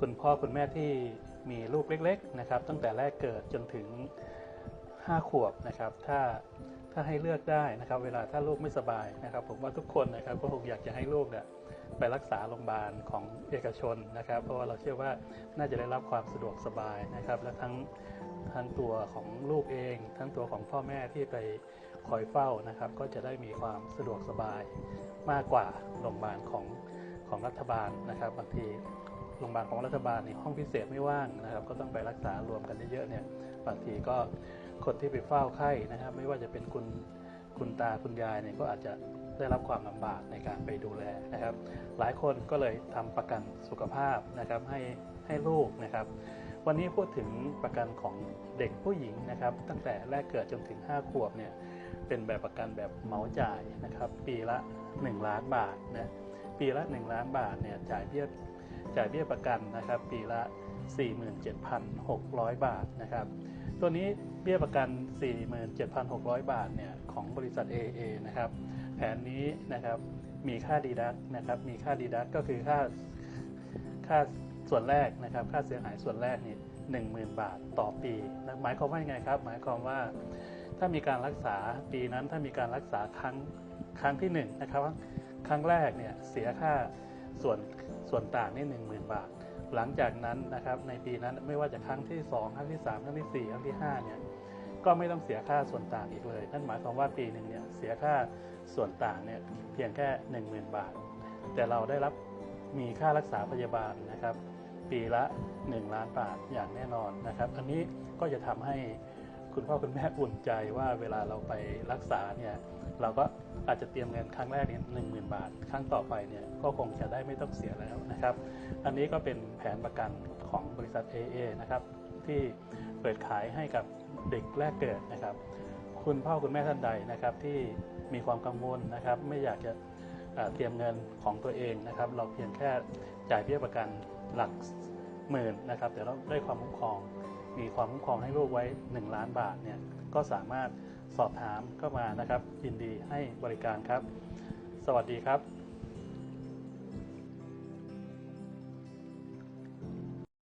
คุณพ่อคุณแม่ที่มีลูกเล็กๆนะครับ ตั้งแต่แรกเกิดจนถึง 5 ขวบนะครับ ถ้าถ้าให้เลือกได้นะครับ เวลาถ้าลูกไม่สบายนะครับ ผมว่าทุกคนนะครับก็คงอยากจะให้ลูกเนี่ยไปรักษาโรงพยาบาลของเอกชนนะครับ เพราะว่าเราเชื่อว่าน่าจะได้รับความสะดวกสบายนะครับ และทั้งทั้งตัวของลูกเอง ทั้งตัวของพ่อแม่ที่ไปคอยเฝ้านะครับ ก็จะได้มีความสะดวกสบายมากกว่าโรงพยาบาลของของรัฐบาลนะครับ บางที โรงพยาบาลของรัฐบาลในห้องพิเศษไม่ว่างนะครับ ก็ต้องไปรักษารวมกันเยอะๆเนี่ยบางทีก็คนที่ไปเฝ้าไข้นะครับ ไม่ว่าจะเป็นคุณคุณตาคุณยายเนี่ยก็อาจจะได้รับความลำบากในการไปดูแลนะครับ หลายคนก็เลยทำประกันสุขภาพนะครับให้ให้ลูกนะครับ วันนี้พูดถึงประกันของเด็กผู้หญิงนะครับ ตั้งแต่แรกเกิดจนถึง 5 ขวบเนี่ยเป็นแบบประกันแบบเหมาจ่ายนะครับ ปีละ 1 ล้านบาทนะปีละ 1 ล้านบาทเนี่ยจ่ายเบี้ย จ่ายเบี้ยประกันนะครับ ปีละ 47,600 บาทนะครับ ตัวนี้เบี้ยประกัน 47,600 บาทเนี่ยของบริษัท AA นะครับ แผนนี้นะครับมีค่าดีดักนะครับมีค่าดีดักก็คือค่าค่าส่วนแรกนะครับ ค่าเสียหายส่วนแรกนี่หนึ่งหมื่นบาทต่อปีนะหมายความว่ายังไงครับ หมายความว่าถ้ามีการรักษาปีนั้นถ้ามีการรักษาครั้งครั้งที่1นงนะครับ ครั้งแรกเนี่ยเสียค่าส่วน ส่วนต่างนี่หนึ่งหมื่นบาท หลังจากนั้นนะครับในปีนั้นไม่ว่าจะครั้งที่ 2 ครั้งที่ 3 ครั้งที่ 4 ครั้งที่5เนี่ยก็ไม่ต้องเสียค่าส่วนต่างอีกเลยนั่นหมายความว่าปีหนึ่งเนี่ยเสียค่าส่วนต่างเนี่ยเพียงแค่ 10,000 บาท แต่เราได้รับมีค่ารักษาพยาบาลนะครับ ปีละ 1 ล้านบาทอย่างแน่นอนนะครับ อันนี้ก็จะทำให้ คุณพ่อคุณแม่อุ่นใจว่าเวลาเราไปรักษาเนี่ยเราก็อาจจะเตรียมเงินครั้งแรกเนี่ยหนึ่งหมื่นบาท ครั้งต่อไปเนี่ยก็คงจะได้ไม่ต้องเสียแล้วนะครับ อันนี้ก็เป็นแผนประกันของบริษัท AA นะครับที่เปิดขายให้กับเด็กแรกเกิดนะครับ คุณพ่อคุณแม่ท่านใดนะครับที่มีความกังวลนะครับ ไม่อยากจะเตรียมเงินของตัวเองนะครับ เราเพียงแค่จ่ายเบี้ยประกันหลักหมื่นนะครับแต่เราได้ความคุ้มครอง มีความคุ้มครองให้ลูกไว้ 1 ล้านบาทเนี่ยก็สามารถสอบถามเข้ามานะครับยินดีให้บริการครับ สวัสดีครับ